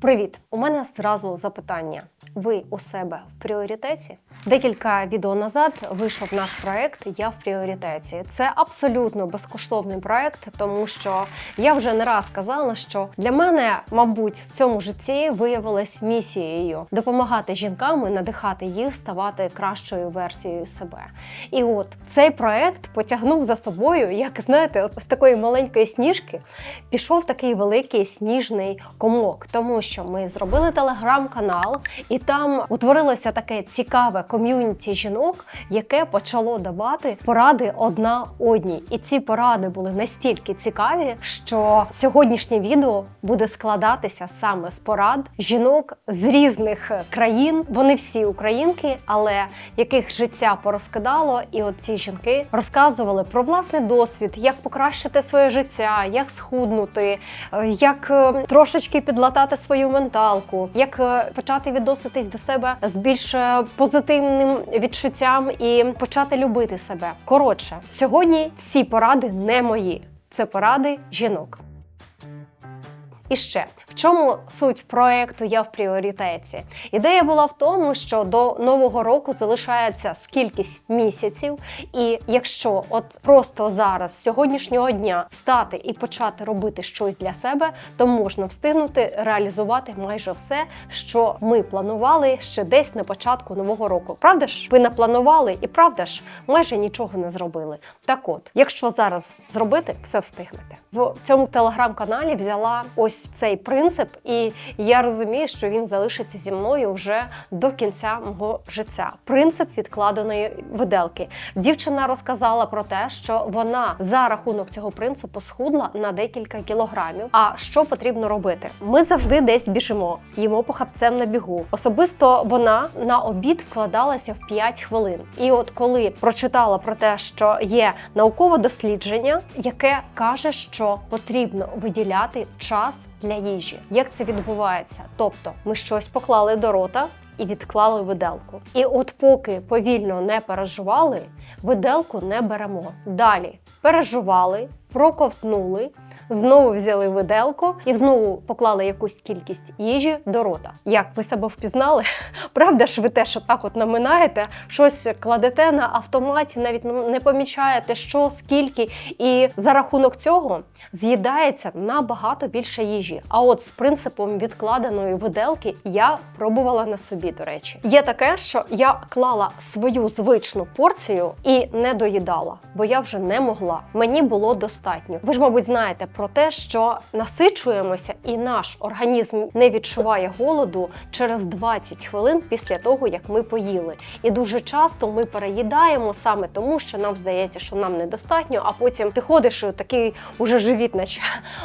Привіт! У мене зразу запитання. Ви у себе в пріоритеті? Декілька відео назад вийшов наш проект Я в пріоритеті. Це абсолютно безкоштовний проект, тому що я вже не раз казала, що для мене, мабуть, в цьому житті виявилась місією допомагати жінкам і надихати їх ставати кращою версією себе. І от цей проект потягнув за собою, як знаєте, з такої маленької сніжки пішов такий великий сніжний комок, тому що ми зробили телеграм-канал, і там утворилося таке цікаве ком'юніті жінок, яке почало давати поради одна одній. І ці поради були настільки цікаві, що сьогоднішнє відео буде складатися саме з порад жінок з різних країн. Вони всі українки, але яких життя порозкидало, і от ці жінки розказували про власний досвід, як покращити своє життя, як схуднути, е, як е, трошечки підлатати свою менталку, як е, почати відноситись до себе з більш е, позитивним відчуттям і почати любити себе. Коротше, сьогодні всі поради не мої, це поради жінок. І ще в чому суть проекту Я в пріоритеті? Ідея була в тому, що до нового року залишається скількись місяців, і якщо от просто зараз, з сьогоднішнього дня, встати і почати робити щось для себе, то можна встигнути реалізувати майже все, що ми планували ще десь на початку нового року. Правда ж, ви напланували і правда ж, майже нічого не зробили. Так от, якщо зараз зробити, все встигнете. В цьому телеграм-каналі взяла ось цей принцип, і я розумію, що він залишиться зі мною вже до кінця мого життя. Принцип відкладеної виделки. Дівчина розказала про те, що вона за рахунок цього принципу схудла на декілька кілограмів. А що потрібно робити? Ми завжди десь біжимо, їмо похапцем на бігу. Особисто вона на обід вкладалася в 5 хвилин. І от коли прочитала про те, що є наукове дослідження, яке каже, що потрібно виділяти час для їжі. Як це відбувається? Тобто ми щось поклали до рота і відклали виделку. І от поки повільно не пережували, виделку не беремо. Далі пережували, проковтнули, знову взяли виделку і знову поклали якусь кількість їжі до рота. Як ви себе впізнали? Правда ж, ви теж отак от наминаєте, щось кладете на автоматі, навіть ну, не помічаєте, що, скільки, і за рахунок цього з'їдається набагато більше їжі. А от з принципом відкладеної виделки я пробувала на собі, до речі. Є таке, що я клала свою звичну порцію і не доїдала, бо я вже не могла. Мені було достатньо. Ви ж, мабуть, знаєте про те, що насичуємося, і наш організм не відчуває голоду через 20 хвилин після того, як ми поїли. І дуже часто ми переїдаємо саме тому, що нам здається, що нам недостатньо, а потім ти ходиш і такий уже живіт, наче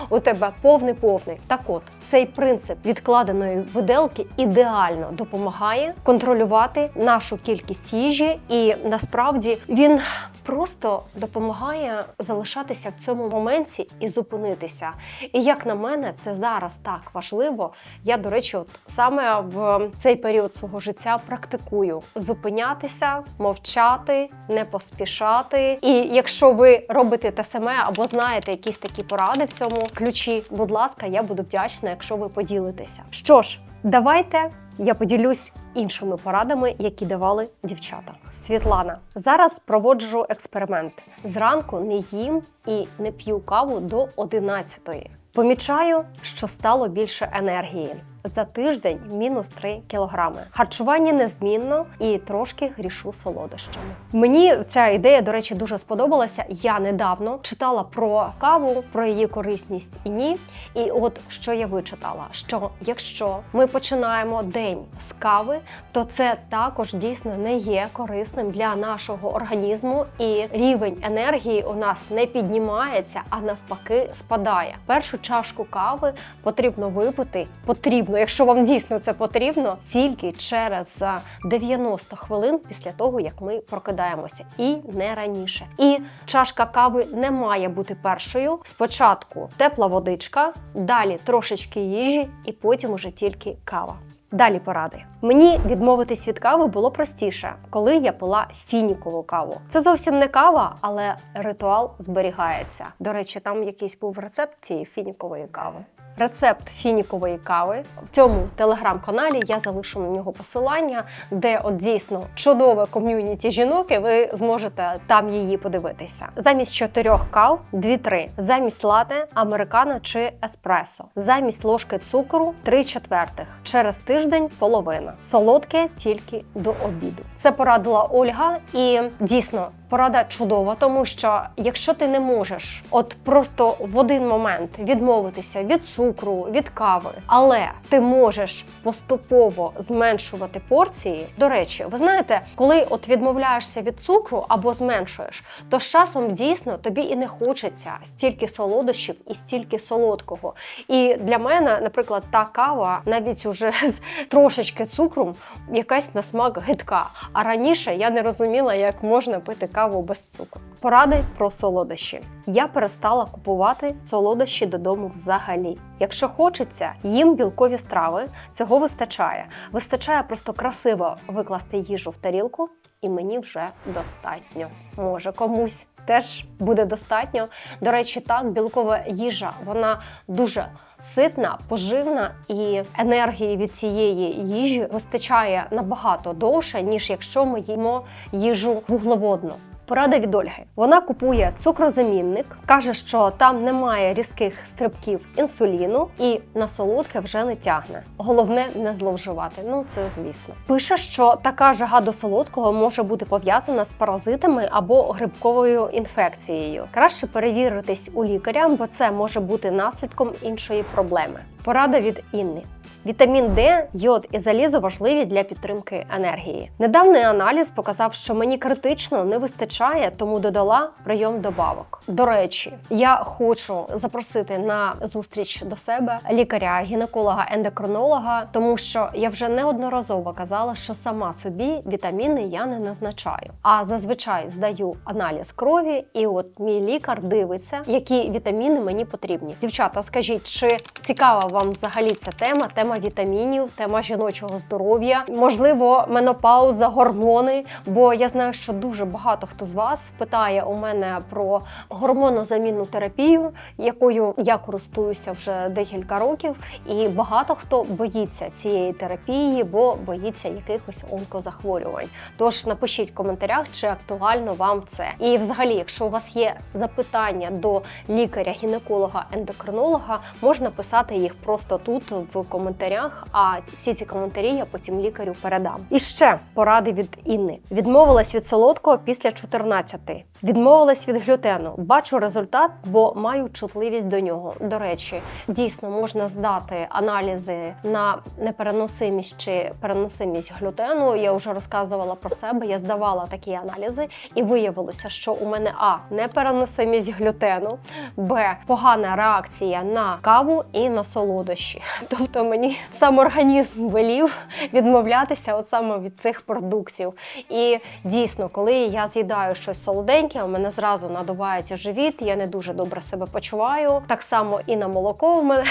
у тебе повний-повний. Так от цей принцип відкладеної виделки ідеально допомагає контролювати нашу кількість їжі, і насправді він просто допомагає залишатися в цьому моменті і зупинитися. І як на мене, це зараз так важливо. Я, до речі, от саме в цей період свого життя практикую зупинятися, мовчати, не поспішати. І якщо ви робите те саме або знаєте якісь такі поради в цьому ключі, будь ласка, я буду вдячна, якщо ви поділитеся. Що ж, давайте я поділюсь іншими порадами, які давали дівчата. Світлана, зараз проводжу експеримент. Зранку не їм і не п'ю каву до 11-ї. Помічаю, що стало більше енергії. За тиждень мінус 3 кілограми. Харчування незмінно і трошки грішу солодощами. Мені ця ідея, до речі, дуже сподобалася. Я недавно читала про каву, про її корисність і ні. І от що я вичитала: що якщо ми починаємо день з кави, то це також дійсно не є корисним для нашого організму, і рівень енергії у нас не піднімається, а навпаки спадає. Першу чашку кави потрібно випити. Потрібно, якщо вам дійсно це потрібно, тільки через 90 хвилин після того, як ми прокидаємося, і не раніше. І чашка кави не має бути першою. Спочатку тепла водичка, далі трошечки їжі, і потім уже тільки кава. Далі поради. Мені відмовитись від кави було простіше, коли я пила фінікову каву. Це зовсім не кава, але ритуал зберігається. До речі, там якийсь був рецепт цієї фінікової кави. Рецепт фінікової кави. В цьому телеграм-каналі я залишу на нього посилання, де от дійсно чудове ком'юніті жінок, ви зможете там її подивитися. Замість чотирьох кав 2-3. замість лате, американо чи еспресо, замість ложки цукру 3 четвертих. Через тиждень половина. Солодке тільки до обіду. Це порадила Ольга, і дійсно. Порада чудова, тому що якщо ти не можеш, от просто в один момент відмовитися від цукру, від кави, але ти можеш поступово зменшувати порції. До речі, ви знаєте, коли от відмовляєшся від цукру або зменшуєш, то з часом дійсно тобі і не хочеться стільки солодощів і стільки солодкого. І для мене, наприклад, та кава, навіть уже з трошечки цукру, якась на смак гидка. А раніше я не розуміла, як можна пити каву без цукру. Поради про солодощі. Я перестала купувати солодощі додому взагалі. Якщо хочеться, їм білкові страви, цього вистачає. Вистачає просто красиво викласти їжу в тарілку, і мені вже достатньо. Може комусь. Теж буде достатньо. До речі, так, білкова їжа вона дуже ситна, поживна і енергії від цієї їжі вистачає набагато довше, ніж якщо ми їмо їжу вуглеводну. Порада від Ольги. Вона купує цукрозамінник, каже, що там немає різких стрибків інсуліну і на солодке вже не тягне. Головне не зловживати. Ну це звісно. Пише, що така жага до солодкого може бути пов'язана з паразитами або грибковою інфекцією. Краще перевіритись у лікаря, бо це може бути наслідком іншої проблеми. Порада від Інни. Вітамін Д, йод і залізо важливі для підтримки енергії. Недавній аналіз показав, що мені критично не вистачає, тому додала прийом добавок. До речі, я хочу запросити на зустріч до себе лікаря, гінеколога, ендокринолога, тому що я вже неодноразово казала, що сама собі вітаміни я не назначаю. А зазвичай здаю аналіз крові, і от мій лікар дивиться, які вітаміни мені потрібні. Дівчата, скажіть, чи цікава вам взагалі ця тема? Тема вітамінів, тема жіночого здоров'я, можливо, менопауза, гормони. Бо я знаю, що дуже багато хто з вас питає у мене про гормонозамінну терапію, якою я користуюся вже декілька років, і багато хто боїться цієї терапії, бо боїться якихось онкозахворювань. Тож напишіть в коментарях, чи актуально вам це. І, взагалі, якщо у вас є запитання до лікаря, гінеколога, ендокринолога, можна писати їх просто тут в коментарях. А всі ці коментарі я потім лікарю передам. І ще поради від Інни: відмовилась від солодкого після 14. Відмовилась від глютену. Бачу результат, бо маю чутливість до нього. До речі, дійсно можна здати аналізи на непереносимість чи переносимість глютену. Я вже розказувала про себе. Я здавала такі аналізи, і виявилося, що у мене а непереносимість глютену, б погана реакція на каву і на солодощі. Тобто мені сам організм велів відмовлятися от саме від цих продуктів. І дійсно, коли я з'їдаю щось солоденьке, у мене зразу надувається живіт, я не дуже добре себе почуваю. Так само і на молоко в мене,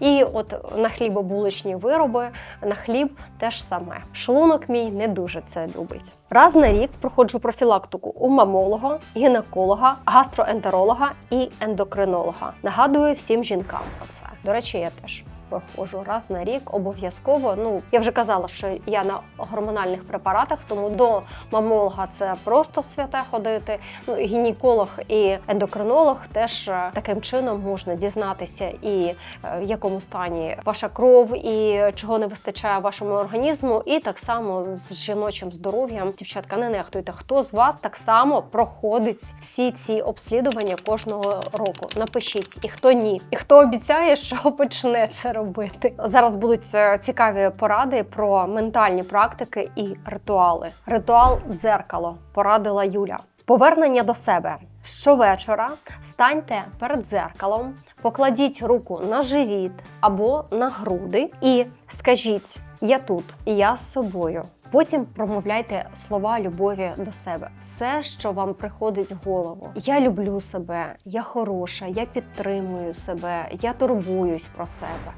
і от на хлібобуличні вироби, на хліб теж саме. Шлунок мій не дуже це любить. Раз на рік проходжу профілактику у мамолога, гінеколога, гастроентеролога і ендокринолога. Нагадую всім жінкам про це. До речі, я теж проходжу раз на рік обов'язково. Ну я вже казала, що я на гормональних препаратах, тому до мамолога це просто святе ходити. Ну гінеколог і ендокринолог теж е, таким чином можна дізнатися, і е, в якому стані ваша кров, і чого не вистачає вашому організму, і так само з жіночим здоров'ям. Дівчатка, не нехтуйте, хто з вас так само проходить всі ці обслідування кожного року. Напишіть, і хто ні, і хто обіцяє, що почне це робити. Зараз будуть е, цікаві поради про ментальні практики і ритуали. Ритуал дзеркало порадила Юля. Повернення до себе. Щовечора станьте перед дзеркалом, покладіть руку на живіт або на груди і скажіть: Я тут, я з собою. Потім промовляйте слова любові до себе, все, що вам приходить в голову. Я люблю себе, я хороша, я підтримую себе, я турбуюсь про себе.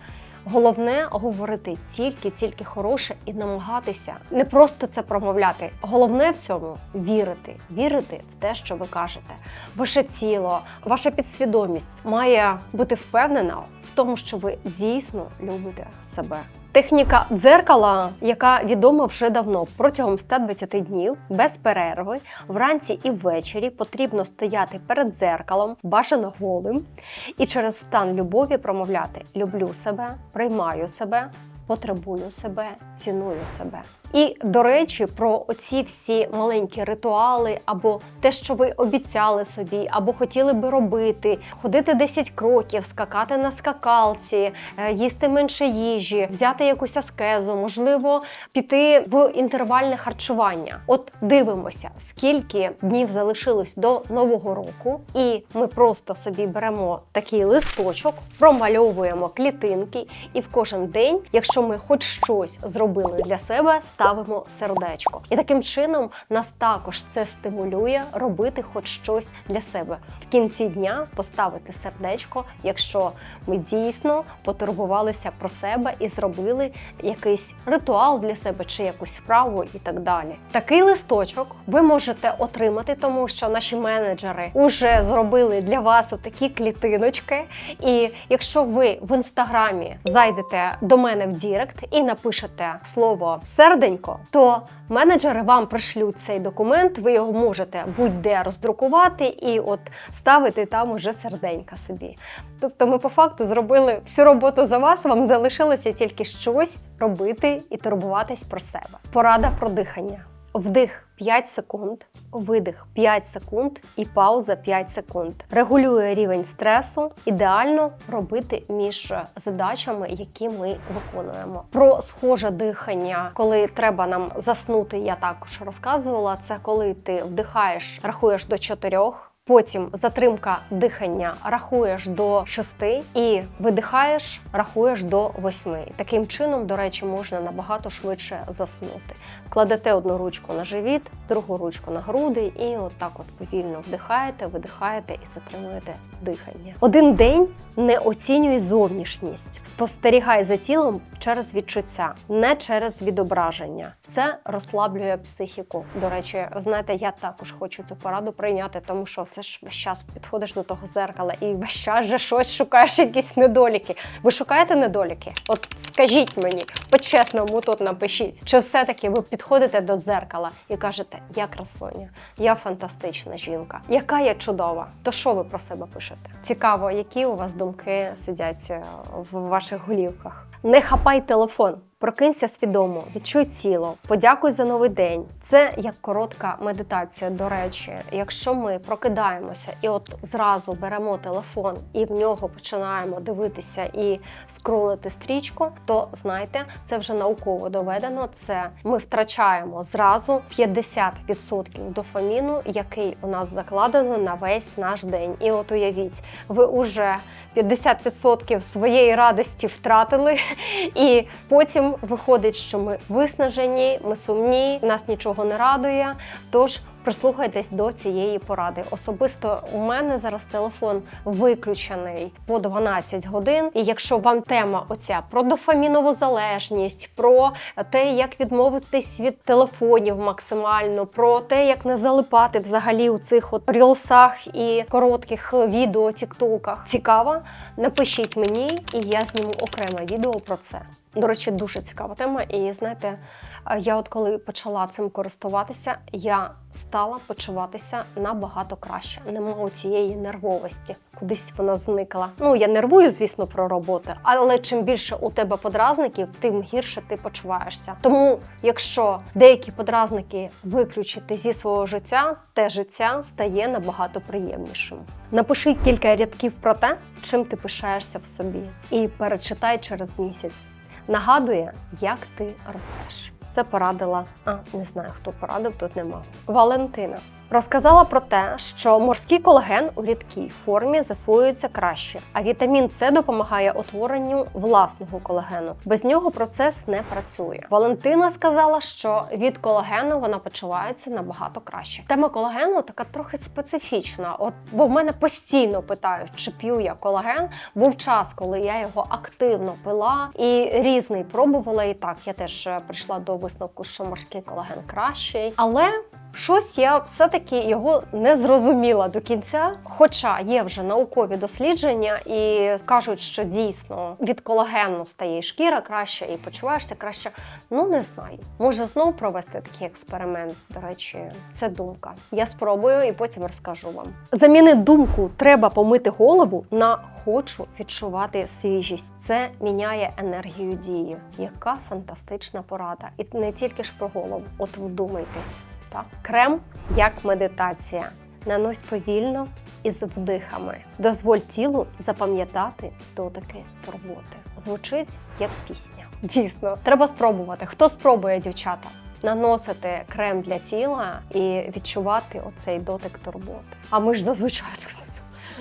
Головне говорити тільки, тільки хороше і намагатися не просто це промовляти. Головне в цьому вірити, вірити в те, що ви кажете. Ваше тіло, ваша підсвідомість має бути впевнена в тому, що ви дійсно любите себе. Техніка дзеркала, яка відома вже давно, протягом 120 днів без перерви, вранці і ввечері потрібно стояти перед дзеркалом, бажано голим, і через стан любові промовляти люблю себе, приймаю себе, потребую себе, ціную себе. І до речі, про оці всі маленькі ритуали, або те, що ви обіцяли собі, або хотіли би робити, ходити 10 кроків, скакати на скакалці, е, їсти менше їжі, взяти якусь аскезу, можливо, піти в інтервальне харчування. От дивимося, скільки днів залишилось до нового року, і ми просто собі беремо такий листочок, промальовуємо клітинки, і в кожен день, якщо ми хоч щось зробили для себе, ставимо сердечко. І таким чином нас також це стимулює робити хоч щось для себе. В кінці дня поставити сердечко, якщо ми дійсно потурбувалися про себе і зробили якийсь ритуал для себе чи якусь вправу і так далі. Такий листочок ви можете отримати, тому що наші менеджери вже зробили для вас такі клітиночки. І якщо ви в інстаграмі зайдете до мене в Дірект і напишете слово серденько, то менеджери вам пришлють цей документ. Ви його можете будь-де роздрукувати і от ставити там уже серденька собі. Тобто, ми по факту зробили всю роботу за вас. Вам залишилося тільки щось робити і турбуватись про себе. Порада про дихання. Вдих 5 секунд, видих 5 секунд і пауза 5 секунд. Регулює рівень стресу. Ідеально робити між задачами, які ми виконуємо. Про схоже дихання, коли треба нам заснути, я також розказувала. Це коли ти вдихаєш, рахуєш до 4, Потім затримка дихання рахуєш до 6 і видихаєш, рахуєш до 8. Таким чином, до речі, можна набагато швидше заснути. Кладете одну ручку на живіт, другу ручку на груди, і отак от повільно вдихаєте, видихаєте і затримуєте дихання. Один день не оцінюй зовнішність, спостерігай за тілом через відчуття, не через відображення. Це розслаблює психіку. До речі, знаєте, я також хочу цю пораду прийняти, тому що це ж весь час підходиш до того зеркала і весь час же щось шукаєш, якісь недоліки. Ви шукаєте недоліки? От скажіть мені, по-чесному тут напишіть, чи все-таки ви підходите до дзеркала і кажете, я красуня, я фантастична жінка, яка я чудова. То що ви про себе пишете? Цікаво, які у вас думки сидять е, в ваших голівках. Не хапай телефон. Прокинься свідомо, відчуй тіло, подякуй за новий день. Це як коротка медитація. До речі, якщо ми прокидаємося і от зразу беремо телефон і в нього починаємо дивитися і скролити стрічку, то знайте, це вже науково доведено. Це ми втрачаємо зразу 50% дофаміну, який у нас закладено на весь наш день. І от уявіть, ви уже 50% своєї радості втратили, і потім виходить, що ми виснажені, ми сумні, нас нічого не радує. Тож прислухайтесь до цієї поради. Особисто у мене зараз телефон виключений по 12 годин. І якщо вам тема оця про дофамінову залежність, про те, як відмовитись від телефонів максимально, про те, як не залипати взагалі у цих от рілсах і коротких відео, тіктоках, цікаво, напишіть мені, і я зніму окреме відео про це. До речі, дуже цікава тема. І знаєте, я от коли почала цим користуватися, я стала почуватися набагато краще. Нема цієї нервовості. Кудись вона зникла. Ну я нервую, звісно, про роботу, але чим більше у тебе подразників, тим гірше ти почуваєшся. Тому, якщо деякі подразники виключити зі свого життя, те життя стає набагато приємнішим. Напиши кілька рядків про те, чим ти пишаєшся в собі, і перечитай через місяць. Нагадує, як ти ростеш. Це порадила. А не знаю, хто порадив, тут нема. Валентина. Розказала про те, що морський колаген у рідкій формі засвоюється краще, а вітамін С допомагає утворенню власного колагену. Без нього процес не працює. Валентина сказала, що від колагену вона почувається набагато краще. Тема колагену така трохи специфічна. От бо в мене постійно питають, чи п'ю я колаген. Був час, коли я його активно пила і різний пробувала. І так я теж е, прийшла до висновку, що морський колаген кращий, але. Щось я все-таки його не зрозуміла до кінця. Хоча є вже наукові дослідження і кажуть, що дійсно від колагену стає і шкіра краще, і почуваєшся краще. Ну не знаю. Може знов провести такий експеримент. До речі, це думка. Я спробую і потім розкажу вам. Заміни думку треба помити голову на хочу відчувати свіжість. Це міняє енергію дії. Яка фантастична порада! І не тільки ж про голову. От вдумайтесь. Так? Крем як медитація. Нанось повільно і з вдихами. Дозволь тілу запам'ятати дотики турботи. Звучить як пісня. Дійсно, треба спробувати. Хто спробує, дівчата? Наносити крем для тіла і відчувати оцей дотик турботи. А ми ж зазвичай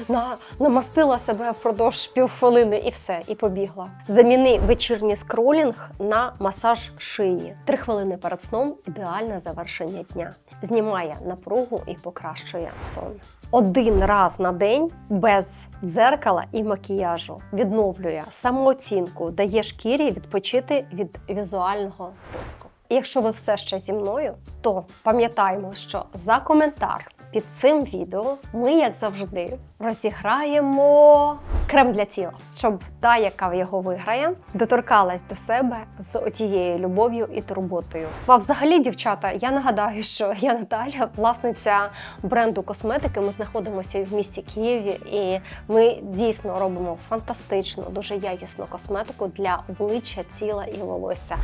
на, намастила себе впродовж півхвилини і все, і побігла. Заміни вечірній скролінг на масаж шиї. Три хвилини перед сном ідеальне завершення дня. Знімає напругу і покращує сон. Один раз на день без дзеркала і макіяжу відновлює самооцінку, дає шкірі відпочити від візуального тиску. Якщо ви все ще зі мною, то пам'ятаємо, що за коментар під цим відео ми, як завжди, розіграємо крем для тіла, щоб та, яка його виграє, доторкалась до себе з отією любов'ю і турботою. А взагалі, дівчата, я нагадаю, що я Наталя, власниця бренду косметики. Ми знаходимося в місті Києві, і ми дійсно робимо фантастичну, дуже якісну косметику для обличчя, тіла і волосся.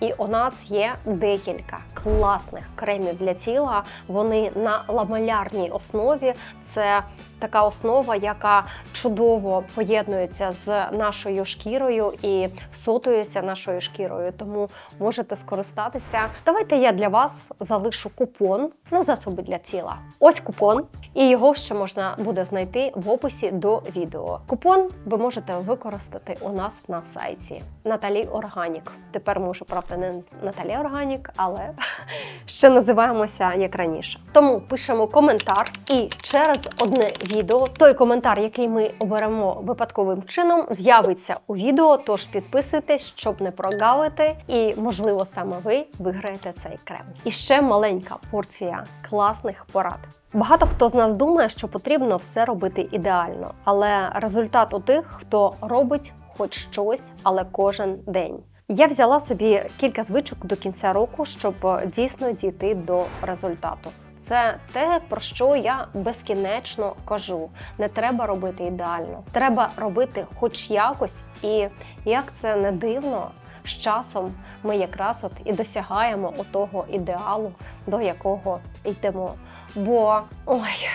І у нас є декілька класних кремів для тіла. Вони на ламалярній основі. Це така основа, яка чудово поєднується з нашою шкірою і всотується нашою шкірою. Тому можете скористатися. Давайте я для вас залишу купон на засоби для тіла. Ось купон, і його ще можна буде знайти в описі до відео. Купон ви можете використати у нас на сайті Наталі Органік. Тепер можу правда не Наталі Органік, але ще називаємося як раніше. Тому пишемо коментар і через одне відео той коментар, який ми оберемо випадковим чином, з'явиться у відео. Тож підписуйтесь, щоб не прогавити, і можливо саме ви виграєте цей крем. І ще маленька порція класних порад. Багато хто з нас думає, що потрібно все робити ідеально, але результат у тих, хто робить хоч щось, але кожен день. Я взяла собі кілька звичок до кінця року, щоб дійсно дійти до результату. Це те, про що я безкінечно кажу. Не треба робити ідеально, треба робити хоч якось, і як це не дивно, з часом ми якраз от і досягаємо отого ідеалу, до якого йдемо. Бо ой.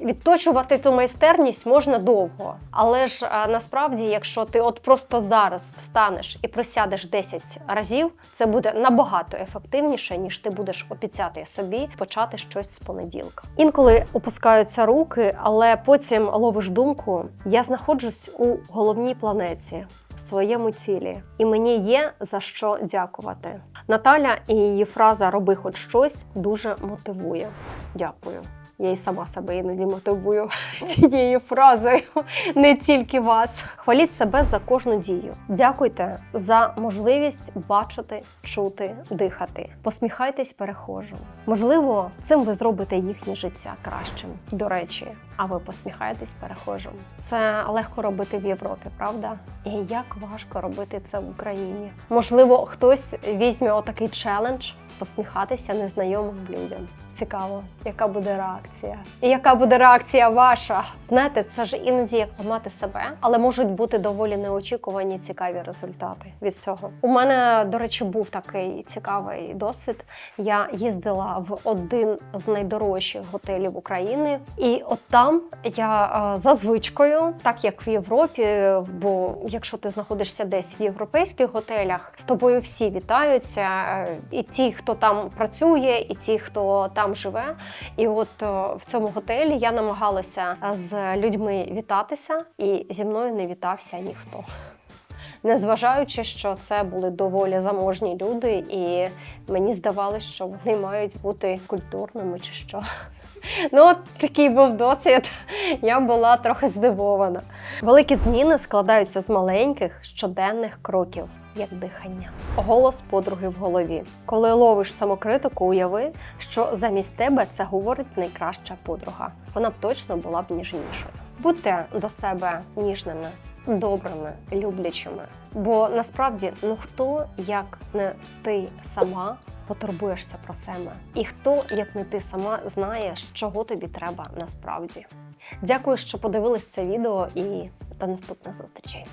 Відточувати ту майстерність можна довго, але ж а, насправді, якщо ти от просто зараз встанеш і присядеш 10 разів, це буде набагато ефективніше, ніж ти будеш обіцяти собі почати щось з понеділка. Інколи опускаються руки, але потім ловиш думку: я знаходжусь у головній планеті. В своєму тілі, і мені є за що дякувати. Наталя і її фраза Роби хоч щось дуже мотивує. Дякую. Я і сама себе іноді мотивую цією фразою, не тільки вас. Хваліть себе за кожну дію. Дякуйте за можливість бачити, чути, дихати. Посміхайтесь перехожим. Можливо, цим ви зробите їхнє життя кращим. До речі, а ви посміхаєтесь перехожим. Це легко робити в Європі, правда? І як важко робити це в Україні. Можливо, хтось візьме отакий челендж посміхатися незнайомим людям. Цікаво, яка буде реакція. І яка буде реакція ваша? Знаєте, це ж іноді як ламати себе, але можуть бути доволі неочікувані цікаві результати від цього. У мене, до речі, був такий цікавий досвід. Я їздила в один з найдорожчих готелів України, і от там я е, за звичкою, так як в Європі, бо якщо ти знаходишся десь в європейських готелях, з тобою всі вітаються, е, і ті, хто там працює, і ті, хто там живе. І от е, в цьому готелі я намагалася з людьми вітатися, і зі мною не вітався ніхто. Незважаючи, що це були доволі заможні люди, і мені здавалося, що вони мають бути культурними чи що. Ну, от такий був досвід. Я була трохи здивована. Великі зміни складаються з маленьких щоденних кроків, як дихання. Голос подруги в голові. Коли ловиш самокритику, уяви, що замість тебе це говорить найкраща подруга. Вона б точно була б ніжнішою. Будьте до себе ніжними, добрими, люблячими. Бо насправді, ну хто як не ти сама потурбуєшся про себе, і хто як не ти сама знає, чого тобі треба насправді. Дякую, що подивились це відео, і до наступних зустрічей.